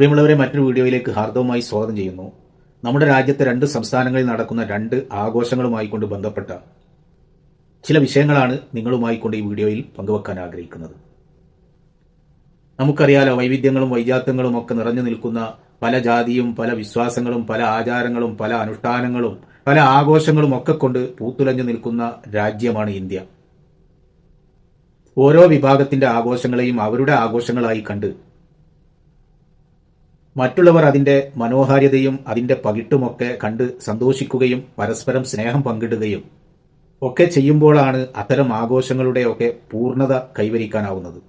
പ്രിയമുള്ളവരെ മറ്റൊരു വീഡിയോയിലേക്ക് ഹാർദവമായി സ്വാഗതം ചെയ്യുന്നു. നമ്മുടെ രാജ്യത്തെ രണ്ട് സംസ്ഥാനങ്ങളിൽ നടക്കുന്ന രണ്ട് ആഘോഷങ്ങളുമായി കൊണ്ട് ബന്ധപ്പെട്ട ചില വിഷയങ്ങളാണ് നിങ്ങളുമായി കൊണ്ട് ഈ വീഡിയോയിൽ പങ്കുവെക്കാൻ ആഗ്രഹിക്കുന്നത്. നമുക്കറിയാലോ വൈവിധ്യങ്ങളും വൈജാത്യങ്ങളും ഒക്കെ നിറഞ്ഞു നിൽക്കുന്ന പല ജാതിയും പല വിശ്വാസങ്ങളും പല ആചാരങ്ങളും പല അനുഷ്ഠാനങ്ങളും പല ആഘോഷങ്ങളും ഒക്കെ കൊണ്ട് പൂത്തുലഞ്ഞു നിൽക്കുന്ന രാജ്യമാണ് ഇന്ത്യ. ഓരോ വിഭാഗത്തിന്റെ ആഘോഷങ്ങളെയും അവരുടെ ആഘോഷങ്ങളായി കണ്ട് മറ്റുള്ളവർ അതിന്റെ മനോഹാരിതയും അതിന്റെ പകിട്ടുമൊക്കെ കണ്ട് സന്തോഷിക്കുകയും പരസ്പരം സ്നേഹം പങ്കിടുകയും ഒക്കെ ചെയ്യുമ്പോഴാണ് അത്തരം ആഘോഷങ്ങളുടെയൊക്കെ പൂർണത കൈവരിക്കാനാവുന്നത്.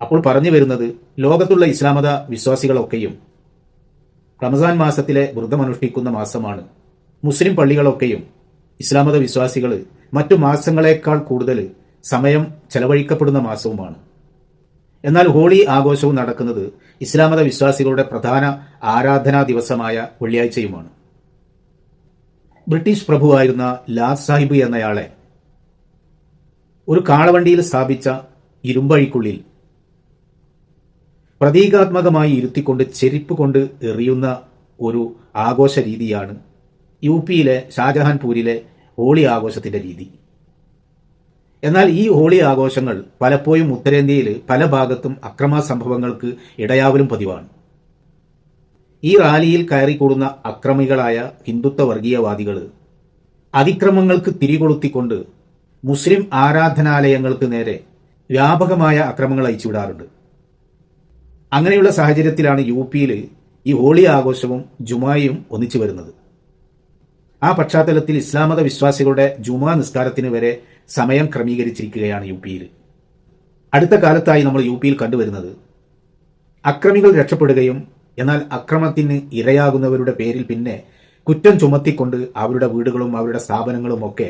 അപ്പോൾ പറഞ്ഞു വരുന്നത് ലോകത്തുള്ള ഇസ്ലാമത വിശ്വാസികളൊക്കെയും റമസാൻ മാസത്തിലെ വ്രതമനുഷ്ഠിക്കുന്ന മാസമാണ്. മുസ്ലിം പള്ളികളൊക്കെയും ഇസ്ലാമത വിശ്വാസികൾ മറ്റു മാസങ്ങളെക്കാൾ കൂടുതൽ സമയം ചെലവഴിക്കപ്പെടുന്ന മാസവുമാണ്. എന്നാൽ ഹോളി ആഘോഷവും നടക്കുന്നത് ഇസ്ലാമത വിശ്വാസികളുടെ പ്രധാന ആരാധനാ ദിവസമായ വെള്ളിയാഴ്ചയുമാണ്. ബ്രിട്ടീഷ് പ്രഭുവായിരുന്ന ലാൽ സാഹിബ് എന്നയാളെ ഒരു കാളവണ്ടിയിൽ സ്ഥാപിച്ച ഇരുമ്പഴിക്കുള്ളിൽ പ്രതീകാത്മകമായി ഇരുത്തിക്കൊണ്ട് ചെരിപ്പ് കൊണ്ട് എറിയുന്ന ഒരു ആഘോഷ രീതിയാണ് യു പിയിലെ ഷാജഹാൻപൂരിലെ ഹോളി ആഘോഷത്തിന്റെ രീതി. എന്നാൽ ഈ ഹോളി ആഘോഷങ്ങൾ പലപ്പോഴും ഉത്തരേന്ത്യയിൽ പല ഭാഗത്തും അക്രമ സംഭവങ്ങൾക്ക് ഇടയാവലും പതിവാണ്. ഈ റാലിയിൽ കയറിക്കൂടുന്ന അക്രമികളായ ഹിന്ദുത്വ വർഗീയവാദികൾ അതിക്രമങ്ങൾക്ക് തിരികൊളുത്തിക്കൊണ്ട് മുസ്ലിം ആരാധനാലയങ്ങൾക്ക് നേരെ വ്യാപകമായ അക്രമങ്ങൾ അയച്ചുവിടാറുണ്ട്. അങ്ങനെയുള്ള സാഹചര്യത്തിലാണ് യു പിയിൽ ഈ ഹോളി ആഘോഷവും ജുമായും ഒന്നിച്ചു വരുന്നത് ആ പശ്ചാത്തലത്തിൽ ഇസ്ലാമത വിശ്വാസികളുടെ ജുമാ നിസ്കാരത്തിന് വരെ സമയം ക്രമീകരിച്ചിരിക്കുകയാണ് യു പിയിൽ. അടുത്ത കാലത്തായി നമ്മൾ യു പിയിൽ കണ്ടുവരുന്നത് അക്രമികൾ രക്ഷപ്പെടുകയും എന്നാൽ അക്രമത്തിന് ഇരയാകുന്നവരുടെ പേരിൽ പിന്നെ കുറ്റം ചുമത്തിക്കൊണ്ട് അവരുടെ വീടുകളും അവരുടെ സ്ഥാപനങ്ങളും ഒക്കെ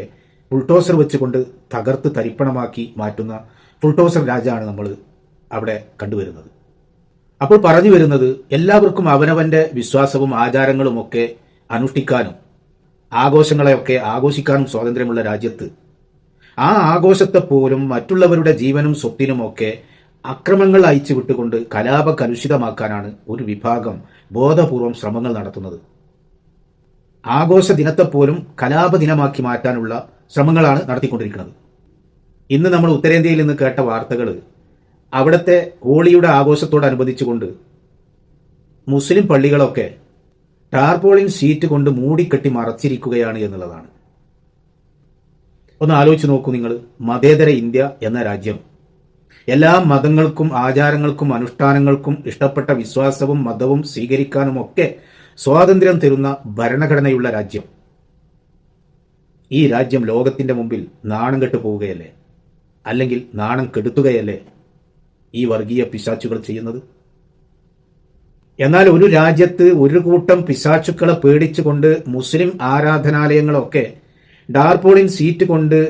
ഫുൾടോസർ വെച്ചുകൊണ്ട് തകർത്ത് തരിപ്പണമാക്കി മാറ്റുന്ന ഫുൾടോസർ രാജാണ് നമ്മൾ അവിടെ കണ്ടുവരുന്നത്. അപ്പോൾ പറഞ്ഞു വരുന്നത് എല്ലാവർക്കും അവനവന്റെ വിശ്വാസവും ആചാരങ്ങളും ഒക്കെ അനുഷ്ഠിക്കാനും ആഘോഷങ്ങളെയൊക്കെ ആഘോഷിക്കാനും സ്വാതന്ത്ര്യമുള്ള രാജ്യത്ത് ആ ആഘോഷത്തെ പോലും മറ്റുള്ളവരുടെ ജീവനും സ്വത്തിനുമൊക്കെ അക്രമങ്ങൾ അയച്ചു വിട്ടുകൊണ്ട് കലാപ കലുഷിതമാക്കാനാണ് ഒരു വിഭാഗം ബോധപൂർവം ശ്രമങ്ങൾ നടത്തുന്നത്. ആഘോഷ ദിനത്തെപ്പോലും കലാപ ദിനമാക്കി മാറ്റാനുള്ള ശ്രമങ്ങളാണ് നടത്തിക്കൊണ്ടിരിക്കുന്നത്. ഇന്ന് നമ്മൾ ഉത്തരേന്ത്യയിൽ നിന്ന് കേട്ട വാർത്തകൾ അവിടുത്തെ ഹോളിയുടെ ആഘോഷത്തോടനുബന്ധിച്ചുകൊണ്ട് മുസ്ലിം പള്ളികളൊക്കെ ടാർപോളിൻ ഷീറ്റ് കൊണ്ട് മൂടിക്കെട്ടി മറച്ചിരിക്കുകയാണ് എന്നുള്ളതാണ്. ഒന്ന് ആലോചിച്ച് നോക്കൂ നിങ്ങൾ. മതേതര ഇന്ത്യ എന്ന രാജ്യം. എല്ലാ മതങ്ങൾക്കും ആചാരങ്ങൾക്കും അനുഷ്ഠാനങ്ങൾക്കും ഇഷ്ടപ്പെട്ട വിശ്വാസവും മതവും സ്വീകരിക്കാനുമൊക്കെ സ്വാതന്ത്ര്യം തരുന്ന ഭരണഘടനയുള്ള രാജ്യം. ഈ രാജ്യം ലോകത്തിന്റെ മുമ്പിൽ നാണം കെട്ടു പോവുകയല്ലേ? അല്ലെങ്കിൽ നാണം കെടുത്തുകയല്ലേ ഈ വർഗീയ പിശാച്ചുകൾ ചെയ്യുന്നത്? എന്നാൽ ഒരു രാജ്യത്ത് ഒരു കൂട്ടം പിശാച്ചുക്കളെ പേടിച്ചുകൊണ്ട് മുസ്ലിം ആരാധനാലയങ്ങളൊക്കെ ഡാർപോളിൻ സീറ്റ് കൊണ്ട്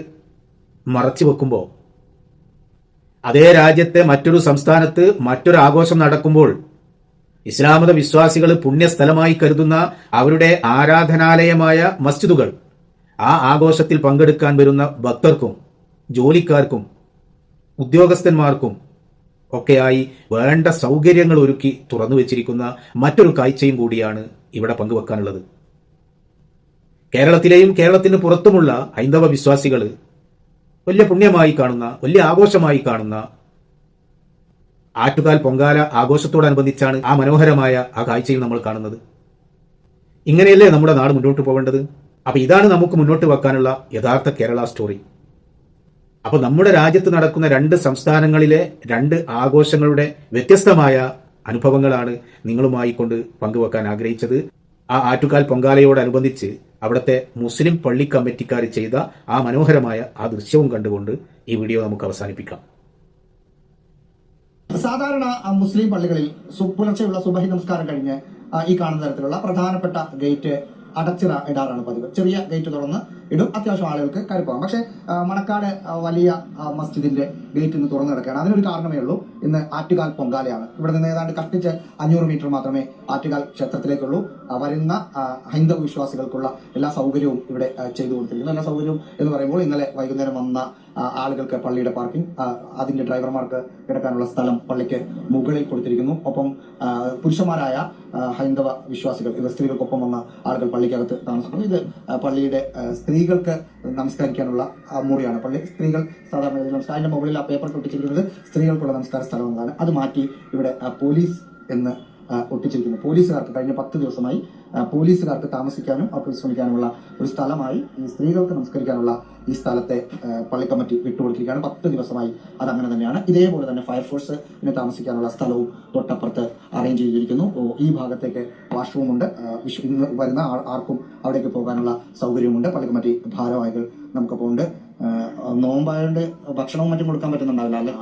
മറച്ചു വെക്കുമ്പോൾ അതേ രാജ്യത്തെ മറ്റൊരു സംസ്ഥാനത്ത് മറ്റൊരു ആഘോഷം നടക്കുമ്പോൾ ഇസ്ലാമത വിശ്വാസികൾ പുണ്യസ്ഥലമായി കരുതുന്ന അവരുടെ ആരാധനാലയമായ മസ്ജിദുകൾ ആ ആഘോഷത്തിൽ പങ്കെടുക്കാൻ വരുന്ന ഭക്തർക്കും ജോലിക്കാർക്കും ഉദ്യോഗസ്ഥന്മാർക്കും ഒക്കെയായി വേണ്ട സൗകര്യങ്ങൾ ഒരുക്കി തുറന്നു വെച്ചിരിക്കുന്ന മറ്റൊരു കാഴ്ചയും കൂടിയാണ് ഇവിടെ പങ്കുവെക്കാനുള്ളത്. കേരളത്തിലെയും കേരളത്തിന് പുറത്തുമുള്ള ഹൈന്ദവ വിശ്വാസികൾ വലിയ പുണ്യമായി കാണുന്ന വലിയ ആഘോഷമായി കാണുന്ന ആറ്റുകാൽ പൊങ്കാല ആഘോഷത്തോടനുബന്ധിച്ചാണ് ആ മനോഹരമായ ആ കാഴ്ചയിൽ നമ്മൾ കാണുന്നത്. ഇങ്ങനെയല്ലേ നമ്മുടെ നാട് മുന്നോട്ട് പോകേണ്ടത് അപ്പൊ ഇതാണ് നമുക്ക് മുന്നോട്ട് വെക്കാനുള്ള യഥാർത്ഥ കേരള സ്റ്റോറി അപ്പൊ നമ്മുടെ രാജ്യത്ത് നടക്കുന്ന രണ്ട് സംസ്ഥാനങ്ങളിലെ രണ്ട് ആഘോഷങ്ങളുടെ വ്യത്യസ്തമായ അനുഭവങ്ങളാണ് നിങ്ങളുമായി കൊണ്ട് പങ്കുവെക്കാൻ ആഗ്രഹിച്ചത്. ആ ആറ്റുകാൽ പൊങ്കാലയോടനുബന്ധിച്ച് അവിടുത്തെ മുസ്ലിം പള്ളി കമ്മിറ്റിക്കാർ ചെയ്ത ആ മനോഹരമായ ആ ദൃശ്യവും കണ്ടുകൊണ്ട് ഈ വീഡിയോ നമുക്ക് അവസാനിപ്പിക്കാം. സാധാരണ മുസ്ലിം പള്ളികളിൽ പുലർച്ചെയുള്ള സുബഹി നമസ്കാരം കഴിഞ്ഞ് ഈ കാണുന്ന തരത്തിലുള്ള പ്രധാനപ്പെട്ട ഗേറ്റ് അടച്ചിറ ഇടാറാണ് പതിവ്. ചെറിയ ഗേറ്റ് തുറന്ന് ഇടും. അത്യാവശ്യം ആളുകൾക്ക് കയറി പോകാം. പക്ഷേ മണക്കാട് വലിയ മസ്ജിദിന്റെ ഗേറ്റ് ഇന്ന് തുറന്നു കിടക്കുകയാണ്. അതിനൊരു കാരണമേ ഉള്ളൂ. ഇന്ന് ആറ്റുകാൽ പൊങ്കാലയാണ്. ഇവിടെ നിന്ന് ഏതാണ്ട് കഷ്ടിച്ച് അഞ്ഞൂറ് മീറ്റർ മാത്രമേ ആറ്റുകാൽ ക്ഷേത്രത്തിലേക്കുള്ളൂ. വരുന്ന ഹൈന്ദവ വിശ്വാസികൾക്കുള്ള എല്ലാ സൗകര്യവും ഇവിടെ ചെയ്തു കൊടുത്തിരിക്കുന്നു. എല്ലാ സൗകര്യവും എന്ന് പറയുമ്പോൾ ഇന്നലെ വൈകുന്നേരം വന്ന ആളുകൾക്ക് പള്ളിയുടെ പാർക്കിംഗ് അതിന്റെ ഡ്രൈവർമാർക്ക് കിടക്കാനുള്ള സ്ഥലം പള്ളിക്ക് മുകളിൽ കൊടുത്തിരിക്കുന്നു. ഒപ്പം പുരുഷന്മാരായ ഹൈന്ദവ വിശ്വാസികൾ ഇത് സ്ത്രീകൾക്കൊപ്പം വന്ന ആളുകൾ പള്ളിക്കകത്ത് താമസിക്കുന്നു. ഇത് പള്ളിയുടെ ആ, സ്ത്രീകൾക്ക് നമസ്കരിക്കാനുള്ള മുറിയാണ്. പള്ളി സ്ത്രീകൾ സാധാരണ നമസ്കാരം. അതിന്റെ മുകളിൽ ആ പേപ്പർ പൊട്ടിച്ചിരിക്കുന്നത് സ്ത്രീകൾക്കുള്ള നമസ്കാര സ്ഥലം അത് മാറ്റി ഇവിടെ പോലീസ് എന്ന് ഒട്ടിച്ചിരിക്കുന്നു. പോലീസുകാർക്ക് കഴിഞ്ഞ പത്ത് ദിവസമായി പോലീസുകാർക്ക് താമസിക്കാനും അവർക്ക് വിശ്രമിക്കാനുമുള്ള ഒരു സ്ഥലമായി ഈ സ്ത്രീകൾക്ക് നമസ്കരിക്കാനുള്ള ഈ സ്ഥലത്തെ പള്ളിക്കമ്മറ്റി പള്ളി കമ്മിറ്റി വിട്ടുകൊടുത്തിരിക്കുകയാണ്. പത്ത് ദിവസമായി അത് അങ്ങനെ തന്നെയാണ്. ഇതേപോലെ തന്നെ ഫയർഫോഴ്സിന് താമസിക്കാനുള്ള സ്ഥലവും തൊട്ടപ്പുറത്ത് അറേഞ്ച് ചെയ്തിരിക്കുന്നു. ഈ ഭാഗത്തേക്ക് വാഷ്റൂമുണ്ട്. ഇന്ന് വരുന്ന ആർക്കും അവിടേക്ക് പോകാനുള്ള സൗകര്യമുണ്ട്. പള്ളിക്കമ്മറ്റി കമ്മിറ്റി ഭാരവാഹികൾ നമുക്കൊപ്പം ഉണ്ട്. നോമ്പായ ഭക്ഷണവും മറ്റും കൊടുക്കാൻ പറ്റുന്നുണ്ടാവില്ല അല്ലെ?